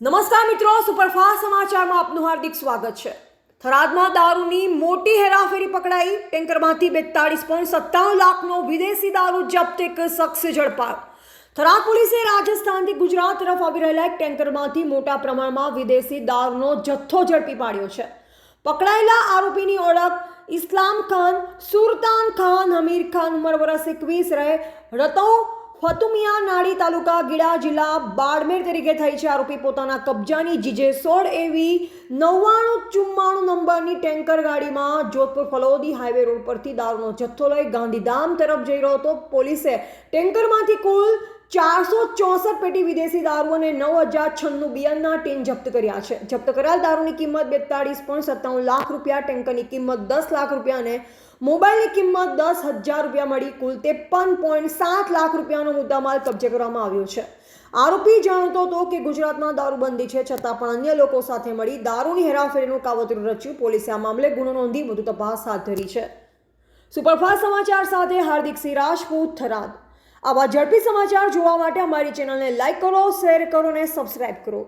નમસ્કાર મિત્રો, સુપરફાસ્ટ સમાચારમાં આપનું હાર્દિક સ્વાગત છે. થરાદમાં દારૂની મોટી હેરાફેરી પકડાઈ, ટેન્કરમાંથી બેતાળીસ પોઈન્ટ સત્તાણું લાખનો વિદેશી દારૂ જપ્ત એક શખ્સ ઝડપાયો. થરાદ પોલીસે રાજસ્થાનથી ગુજરાત તરફ આવી રહેલા એક ટેન્કરમાંથી મોટા પ્રમાણમાં વિદેશી દારૂનો જથ્થો ઝડપી પાડ્યો છે. પકડાયેલા આરોપીની ઓળખ ઇસ્લામ ખાન, સુરતાન ખાન, હમીર ખાન ઉંમર વર્ષ એકવીસ રહે, રતો ફતુમિયા નાડી તાલુકા ગીડા જિલ્લા બાડમેર તરીકે થઈ છે. આરોપી પોતાના કબજાની જીજે સોળ એવી નવ્વાણું ચુમ્માણું નંબરની ટેન્કર ગાડીમાં જોધપુર ફલોદી હાઈવે રોડ પરથી દારૂનો જથ્થો લઈ ગાંધીધામ તરફ જઈ રહ્યો હતો. પોલીસે ટેન્કરમાંથી કુલ ચારસો ચોસઠ પેટી વિદેશી દારૂ અને નવ હજાર છન્નું બિયરના ટીન જપ્ત કર્યા છે. જપ્ત કરાયેલ દારૂની કિંમત બેતાળીસ પોઈન્ટ સત્તાવન લાખ રૂપિયા, ટેન્કરની કિંમત દસ લાખ રૂપિયા અને મોબાઈલની કિંમત દસ હજાર રૂપિયા મળી કુલ ત્રેપન પોઈન્ટ સાત લાખ રૂપિયાનો મુદ્દામાલ કબજે કરવામાં આવ્યો છે. આરોપી જાણતો હતો કે ગુજરાતમાં દારૂબંધી છે છતાં પણ અન્ય લોકો સાથે મળી દારૂની હેરાફેરીનું કાવતરું રચ્યું. પોલીસે આ મામલે ગુનો નોંધી વધુ તપાસ હાથ ધરી છે. સુપરફાસ્ટ સમાચાર સાથે હાર્દિક સિંહ, રાજપૂત થરાદ. આવા ઝડપી સમાચાર જોવા માટે અમારી ચેનલને લાઈક કરો શેર કરો અને સબસ્ક્રાઈબ કરો.